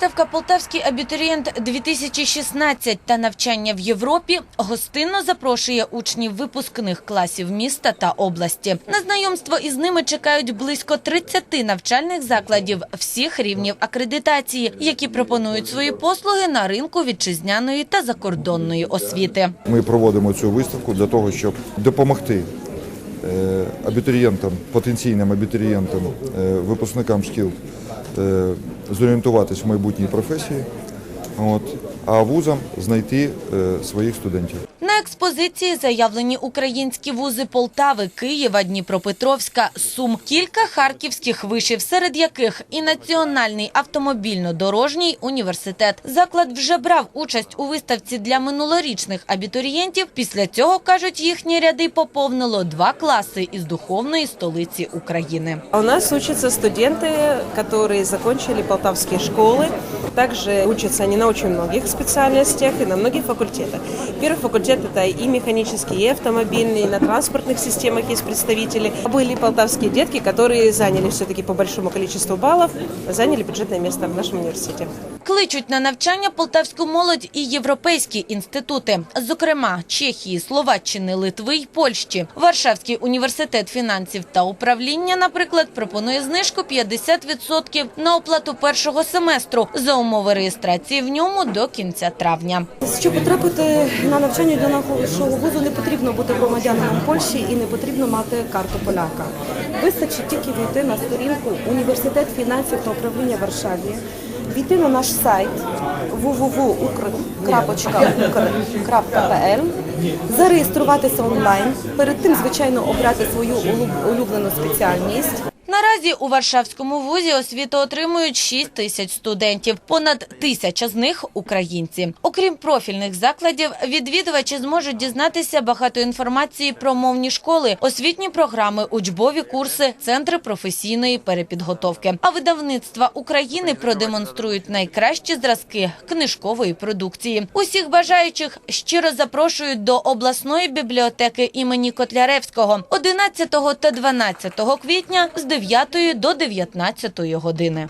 Виставка Полтавський абітурієнт 2016 та навчання в Європі гостинно запрошує учнів випускних класів міста та області. На знайомство із ними чекають близько 30 навчальних закладів всіх рівнів акредитації, які пропонують свої послуги на ринку вітчизняної та закордонної освіти. Ми проводимо цю виставку для того, щоб допомогти е, абітурієнтам, потенційним абітурієнтам, е, випускникам шкіл зорієнтуватись в майбутній професії, от, а вузам знайти е, своїх студентів. На експозиції заявлені українські вузи Полтави, Києва, Дніпропетровська, Сум, кілька харківських вишів, серед яких і Національний автомобільно-дорожній університет. Заклад вже брав участь у виставці для минулорічних абітурієнтів. Після цього, кажуть, їхні ряди поповнило два класи із духовної столиці України. А У нас учатся студенты, которые закончили полтавские школы. Также учатся они на очень многих специальностях и на многих факультетах. Первый факультет это и механический, и автомобильный, и на транспортных системах есть представители. Были полтавские детки, которые заняли все-таки по большому количеству баллов, заняли бюджетное место в нашем университете. Кличуть на навчання полтавську молодь і європейські інститути, зокрема Чехії, Словаччини, Литви й Польщі. Варшавський університет фінансів та управління, наприклад, пропонує знижку 50% на оплату першого семестру за умови реєстрації в ньому до кінця травня. Щоб потрапити на навчання до нашого вузу, не потрібно бути громадянином Польщі і не потрібно мати карту поляка. Вистачить тільки війти на сторінку Університет фінансів та управління Варшаві, війти на наш сайт www.ukr.pl, зареєструватися онлайн, перед тим, звичайно, обрати свою улюблену спеціальність. Наразі у Варшавському вузі освіту отримують 6 тисяч студентів. Понад тисяча з них – українці. Окрім профільних закладів, відвідувачі зможуть дізнатися багато інформації про мовні школи, освітні програми, учбові курси, центри професійної перепідготовки. А видавництва України продемонструють найкращі зразки книжкової продукції. Усіх бажаючих щиро запрошують до обласної бібліотеки імені Котляревського 11 та 12 квітня з 9 до 19 години.